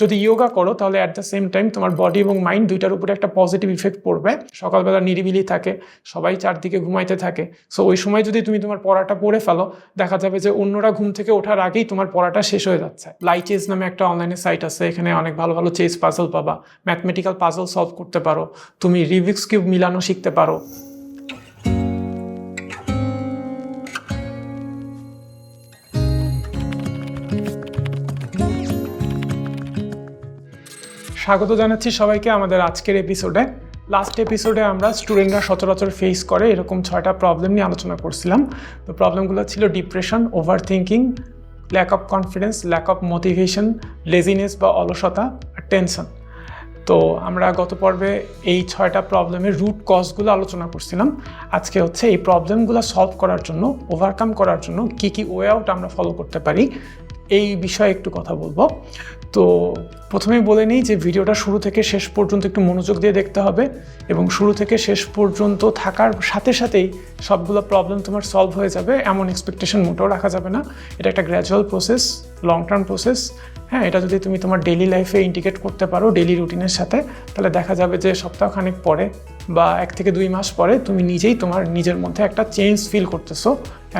যদি ইয়োগা করো, তাহলে অ্যাট দ্য সেম টাইম তোমার বডি এবং মাইন্ড দুইটার উপরে একটা পজিটিভ ইফেক্ট পড়বে। সকালবেলা নিরিবিলি থাকে, সবাই চারদিকে ঘুমাইতে থাকে। সো ওই সময় যদি তুমি তোমার পড়াটা পড়ে ফেলো, দেখা যাবে যে অন্যরা ঘুম থেকে ওঠার আগেই তোমার পড়াটা শেষ হয়ে যাচ্ছে। লাইচেস নামে একটা অনলাইনে সাইট আছে, এখানে অনেক ভালো ভালো চেস পাজল পাবা। ম্যাথমেটিক্যাল পাজল সলভ করতে পারো। তুমি রিভিক্স কিউব মিলানো শিখতে পারো। স্বাগত জানাচ্ছি সবাইকে আমাদের আজকের এপিসোডে লাস্ট এপিসোডে আমরা স্টুডেন্টরা সচরাচর ফেস করে এরকম ছয়টা প্রবলেম নিয়ে আলোচনা করছিলাম। তো প্রবলেমগুলো ছিল depression overthinking lack of confidence lack of motivation laziness বা অলসতা আর টেনশন তো আমরা গত পর্বে এই ছয়টা প্রবলেমের রুট কজগুলো আলোচনা করছিলাম। আজকে হচ্ছে এই প্রবলেমগুলো সলভ করার জন্য ওভারকাম করার জন্য কী কী ওয়ে আউট আমরা ফলো করতে পারি। এই বিষয়ে একটু কথা বলব। তো প্রথমেই বলে নিই যে ভিডিওটা শুরু থেকে শেষ পর্যন্ত একটু মনোযোগ দিয়ে দেখতে হবে এবং শুরু থেকে শেষ পর্যন্ত থাকার সাথে সাথেই সবগুলো প্রবলেম তোমার সলভ হয়ে যাবে, এমন এক্সপেকটেশন মোটেও রাখা যাবে না। এটা একটা gradual process long term process হ্যাঁ এটা যদি তুমি তোমার ডেলি লাইফে ইন্টিগ্রেট করতে পারো ডেলি রুটিনের সাথে, তাহলে দেখা যাবে যে সপ্তাহখানেক পরে বা এক থেকে দুই মাস পরে তুমি নিজেই তোমার নিজের মধ্যে একটা চেঞ্জ ফিল করতেছো,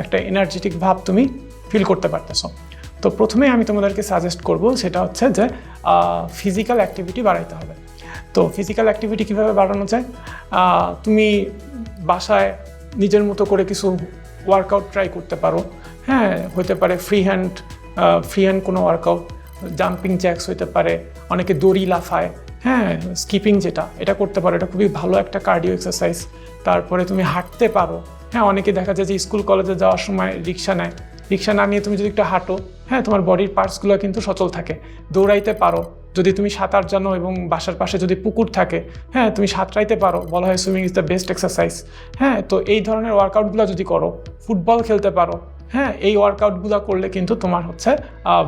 একটা এনার্জেটিক ভাব তুমি ফিল করতে পারতেছো। তো প্রথমে আমি তোমাদেরকে সাজেস্ট করব সেটা হচ্ছে যে ফিজিক্যাল অ্যাক্টিভিটি বাড়াইতে হবে। তো ফিজিক্যাল অ্যাক্টিভিটি কীভাবে বাড়ানো যায়? তুমি বাসায় নিজের মতো করে কিছু ওয়ার্কআউট ট্রাই করতে পারো। হ্যাঁ হতে পারে ফ্রি হ্যান্ড ফ্রি হ্যান্ড কোনো ওয়ার্কআউট জাম্পিং জ্যাক্স হতে পারে, অনেকে দড়ি লাফায়। হ্যাঁ স্কিপিং যেটা, এটা করতে পারো, এটা খুবই ভালো একটা কার্ডিও এক্সারসাইজ তারপরে তুমি হাঁটতে পারো। হ্যাঁ অনেকে দেখা যায় যে স্কুল কলেজে যাওয়ার সময় রিক্সা নেয়। রিক্সা না নিয়ে তুমি যদি একটু হাঁটো হ্যাঁ তোমার বডির পার্টসগুলো কিন্তু সচল থাকে। দৌড়াইতে পারো। যদি তুমি সাঁতার জানো এবং বাসার পাশে যদি পুকুর থাকে হ্যাঁ তুমি সাঁতরাইতে পারো। বলা হয় swimming is the best exercise হ্যাঁ তো এই ধরনের ওয়ার্কআউটগুলো যদি করো ফুটবল খেলতে পারো। হ্যাঁ এই ওয়ার্কআউটগুলো করলে কিন্তু তোমার হচ্ছে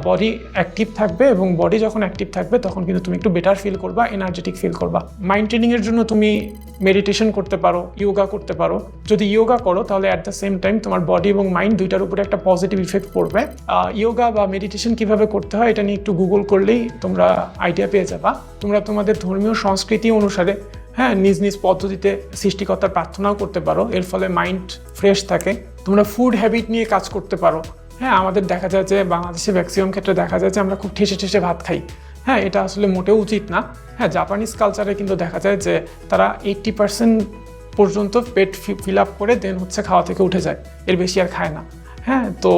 বডি অ্যাক্টিভ থাকবে এবং বডি যখন অ্যাক্টিভ থাকবে তখন কিন্তু তুমি একটু বেটার ফিল করবা এনার্জেটিক ফিল করবা। মাইন্ড ট্রেনিংয়ের জন্য তুমি মেডিটেশন করতে পারো ইয়োগা করতে পারো। যদি ইয়োগা করো তাহলে অ্যাট দ্য সেম টাইম তোমার বডি এবং মাইন্ড দুইটার উপরে একটা পজিটিভ ইফেক্ট পড়বে। ইয়োগা বা মেডিটেশন কীভাবে করতে হয় এটা নিয়ে একটু গুগল করলেই তোমরা আইডিয়া পেয়ে যাবা। তোমরা তোমাদের ধর্মীয় সংস্কৃতি অনুসারে হ্যাঁ নিজ নিজ পদ্ধতিতে সৃষ্টিকর্তার প্রার্থনাও করতে পারো। এর ফলে মাইন্ড ফ্রেশ থাকে। তোমরা ফুড হ্যাবিট নিয়ে কাজ করতে পারো। হ্যাঁ আমাদের দেখা যায় যে বাংলাদেশে ম্যাক্সিমাম ক্ষেত্রে দেখা যায় যে আমরা খুব ঠেসে ঠেসে ভাত খাই। হ্যাঁ এটা আসলে মোটেও উচিত না। হ্যাঁ জাপানিজ কালচারে কিন্তু দেখা যায় যে তারা এইট্টি পার্সেন্ট পর্যন্ত পেট ফিল আপ করে দেন হচ্ছে খাওয়া থেকে উঠে যায়। এর বেশি আর খায় না। হ্যাঁ তো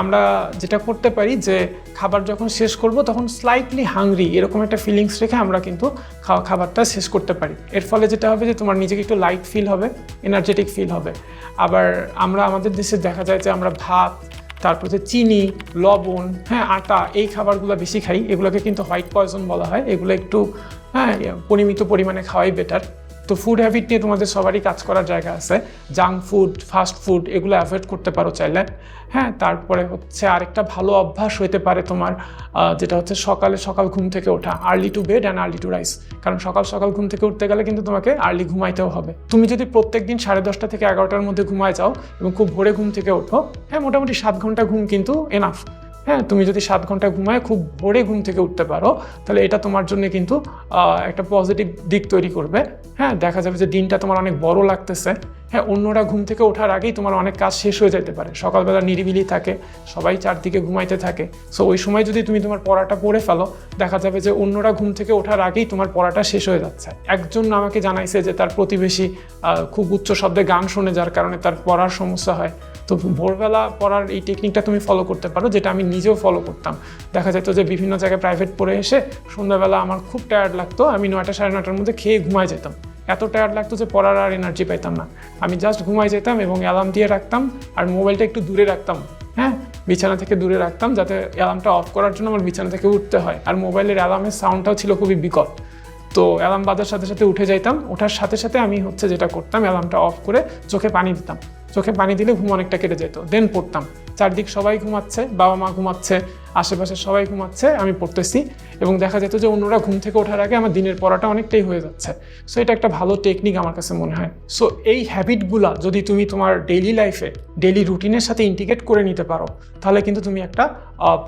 আমরা যেটা করতে পারি যে খাবার যখন শেষ করব তখন স্লাইটলি হাংরি এরকম একটা ফিলিংস রেখে আমরা কিন্তু খাওয়া, খাবারটা শেষ করতে পারি। এর ফলে যেটা হবে যে তোমার নিজেকে একটু লাইট ফিল হবে এনার্জেটিক ফিল হবে। আবার আমরা আমাদের দেশে দেখা যায় যে আমরা ভাত, তারপর হচ্ছে চিনি, লবণ হ্যাঁ আটা এই খাবারগুলো বেশি খাই। এগুলোকে কিন্তু হোয়াইট পয়জন বলা হয়। এগুলো একটু হ্যাঁ পরিমিত পরিমাণে খাওয়াই বেটার তো ফুড হ্যাবিট নিয়ে তোমাদের সবারই কাজ করার জায়গা আছে। জাঙ্ক ফুড ফাস্ট ফুড এগুলো অ্যাভয়েড করতে পারো চাইলে। হ্যাঁ তারপরে হচ্ছে আরেকটা ভালো অভ্যাস হতে পারে তোমার যেটা হচ্ছে সকালে সকাল ঘুম থেকে ওঠা early to bed and early to rise কারণ সকাল সকাল ঘুম থেকে উঠতে গেলে কিন্তু তোমাকে আর্লি ঘুমাইতেও হবে। তুমি যদি প্রত্যেক দিন সাড়ে দশটা থেকে এগারোটার মধ্যে ঘুমায় যাও এবং খুব ভোরে ঘুম থেকে ওঠো হ্যাঁ মোটামুটি সাত ঘণ্টা ঘুম কিন্তু এনাফ হ্যাঁ তুমি যদি সাত ঘণ্টা ঘুমায়, খুব ভোরে ঘুম থেকে উঠতে পারো, তাহলে এটা তোমার জন্য কিন্তু একটা পজিটিভ দিক তৈরি করবে। হ্যাঁ দেখা যাবে যে দিনটা তোমার অনেক বড় লাগতেছে। হ্যাঁ অন্যরা ঘুম থেকে ওঠার আগেই তোমার অনেক কাজ শেষ হয়ে যেতে পারে। সকালবেলা নিরিবিলি থাকে, সবাই চারদিকে ঘুমাইতে থাকে। সো ওই সময় যদি তুমি তোমার পড়াটা পড়ে ফেলো, দেখা যাবে যে অন্যরা ঘুম থেকে ওঠার আগেই তোমার পড়াটা শেষ হয়ে যাচ্ছে। একজন আমাকে জানাইছে যে তার প্রতিবেশী খুব উচ্চ শব্দে গান শোনে, যার কারণে তার পড়ার সমস্যা হয়। তো ভোরবেলা পড়ার এই টেকনিকটা তুমি ফলো করতে পারো, যেটা আমি নিজেও ফলো করতাম। দেখা যেত যে বিভিন্ন জায়গায় প্রাইভেট পড়ে এসে সন্ধ্যাবেলা আমার খুব টায়ার্ড লাগতো, আমি নয়টা সাড়ে নটার মধ্যে খেয়ে ঘুমায় যেতাম। এত টায়ার্ড লাগতো যে পড়ার আর এনার্জি পাইতাম না। আমি জাস্ট ঘুমায় যেতাম এবং অ্যালার্ম দিয়ে রাখতাম আর মোবাইলটা একটু দূরে রাখতাম হ্যাঁ? বিছানা থেকে দূরে রাখতাম যাতে অ্যালার্মটা অফ করার জন্য আমার বিছানা থেকে উঠতে হয়। আর মোবাইলের অ্যালার্মের সাউন্ডটাও ছিল খুবই বিকট। তো অ্যালার্ম বাজার সাথে সাথে উঠে যাইতাম, ওঠার সাথে সাথে আমি হচ্ছে যেটা করতাম অ্যালার্মটা অফ করে চোখে পানি দিতাম। চোখে পানি দিলে ঘুম অনেকটা কেটে যেত। দেন পড়তাম। চারদিক সবাই ঘুমাচ্ছে বাবা মা ঘুমাচ্ছে, আশেপাশে সবাই ঘুমাচ্ছে, আমি পড়তেছি এবং দেখা যেত যে অন্যরা ঘুম থেকে ওঠার আগে আমার দিনের পড়াটা অনেকটাই হয়ে যাচ্ছে। সো এটা একটা ভালো টেকনিক আমার কাছে মনে হয়। সো এই হ্যাবিটগুলা যদি তুমি তোমার ডেইলি লাইফে ডেইলি রুটিনের সাথে ইন্টিগ্রেট করে নিতে পারো, তাহলে কিন্তু তুমি একটা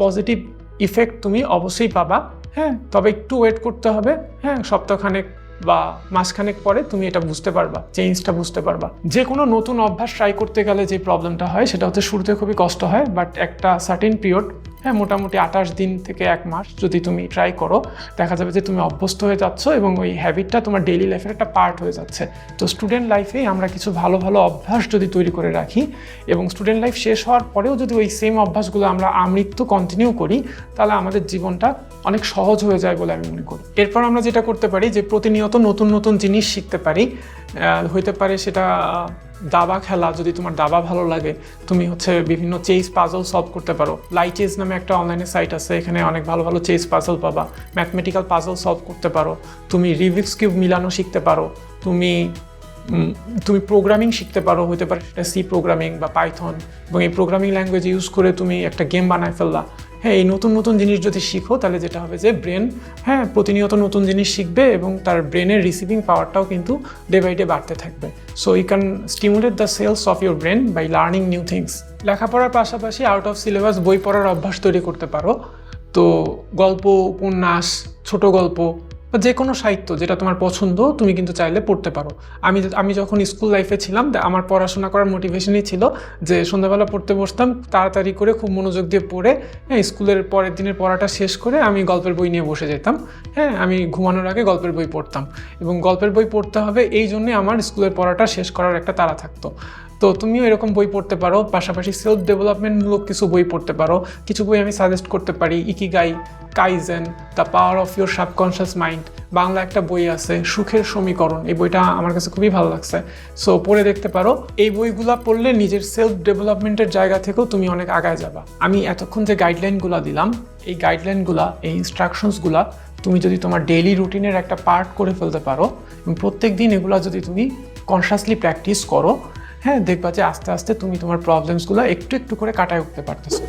পজিটিভ ইফেক্ট তুমি অবশ্যই পাবা। হ্যাঁ তবে একটু ওয়েট করতে হবে। হ্যাঁ সপ্তাহখানেক বা মাসখানেক পরে তুমি এটা বুঝতে পারবা চেঞ্জটা বুঝতে পারবা। যে কোনো নতুন অভ্যাস ট্রাই করতে গেলে যে প্রবলেমটা হয়, সেটা হচ্ছে শুরুতে খুবই কষ্ট হয় বাট একটা সার্টেন পিরিয়ড হ্যাঁ মোটামুটি আঠাশ দিন থেকে এক মাস যদি তুমি ট্রাই করো, দেখা যাবে যে তুমি অভ্যস্ত হয়ে যাচ্ছ এবং ওই হ্যাবিটটা তোমার ডেইলি লাইফের একটা পার্ট হয়ে যাচ্ছে। তো স্টুডেন্ট লাইফেই আমরা কিছু ভালো ভালো অভ্যাস যদি তৈরি করে রাখি এবং স্টুডেন্ট লাইফ শেষ হওয়ার পরেও যদি ওই সেম অভ্যাসগুলো আমরা আমৃত্যু কন্টিনিউ করি, তাহলে আমাদের জীবনটা অনেক সহজ হয়ে যায় বলে আমি মনে করি। এরপর আমরা যেটা করতে পারি যে প্রতিনিয়ত নতুন নতুন জিনিস শিখতে পারি। হইতে পারে সেটা দাবা খেলা, যদি তোমার দাবা ভালো লাগে, তুমি হচ্ছে বিভিন্ন চেস পাজল সলভ করতে পারো। লাইচেস নামে একটা অনলাইনে সাইট আছে, এখানে অনেক ভালো ভালো চেস পাজল পাবা। ম্যাথমেটিক্যাল পাজল সলভ করতে পারো। তুমি রিভিক্স কিউব মিলানো শিখতে পারো। তুমি তুমি প্রোগ্রামিং শিখতে পারো হতে পারে সেটা সি প্রোগ্রামিং বা পাইথন এবং এই প্রোগ্রামিং ল্যাঙ্গুয়েজ ইউজ করে তুমি একটা গেম বানায় ফেললা। হ্যাঁ এই নতুন নতুন জিনিস যদি শিখো, তাহলে যেটা হবে যে ব্রেন হ্যাঁ প্রতিনিয়ত নতুন জিনিস শিখবে এবং তার ব্রেনের রিসিভিং পাওয়ারটাও কিন্তু ডে বাই ডে বাড়তে থাকবে। So you can stimulate the cells of your brain by learning new things লেখাপড়ার পাশাপাশি আউট অফ সিলেবাস বই পড়ার অভ্যাস তৈরি করতে পারো। তো গল্প, উপন্যাস, ছোট গল্প বা যে কোনো সাহিত্য যেটা তোমার পছন্দ, তুমি কিন্তু চাইলে পড়তে পারো। আমি আমি যখন স্কুল লাইফে ছিলাম আমার পড়াশোনা করার মোটিভেশনই ছিল যে সন্ধ্যাবেলা পড়তে বসতাম, তাড়াতাড়ি করে খুব মনোযোগ দিয়ে পড়ে হ্যাঁ স্কুলের পরের দিনের পড়াটা শেষ করে আমি গল্পের বই নিয়ে বসে যেতাম। হ্যাঁ আমি ঘুমানোর আগে গল্পের বই পড়তাম। এবং গল্পের বই পড়তে হবে, এই জন্যে আমার স্কুলের পড়াটা শেষ করার একটা তাড়া থাকতো। তো তুমিও এরকম বই পড়তে পারো, পাশাপাশি সেলফ ডেভেলপমেন্টমূলক কিছু বই পড়তে পারো। কিছু বই আমি সাজেস্ট করতে পারি Ikigai Kaizen the power of your subconscious mind Bangla একটা বই আছে, সুখের সমীকরণ। এই বইটা আমার কাছে খুবই ভালো লাগছে। সো পড়ে দেখতে পারো। এই বইগুলা পড়লে নিজের সেলফ ডেভেলপমেন্টের জায়গা থেকেও তুমি অনেক আগায় যাবা। আমি এতক্ষণ যে গাইডলাইনগুলো দিলাম, এই গাইডলাইনগুলা এই ইনস্ট্রাকশনসগুলা তুমি যদি তোমার ডেইলি রুটিনের একটা পার্ট করে ফেলতে পারো, এবং প্রত্যেক দিন এগুলা যদি তুমি কনসিয়াসলি প্র্যাকটিস করো হ্যাঁ দেখবা যে আস্তে আস্তে তুমি তোমার প্রবলেমসগুলো একটু একটু করে কাটায় উঠতে পারতেছো।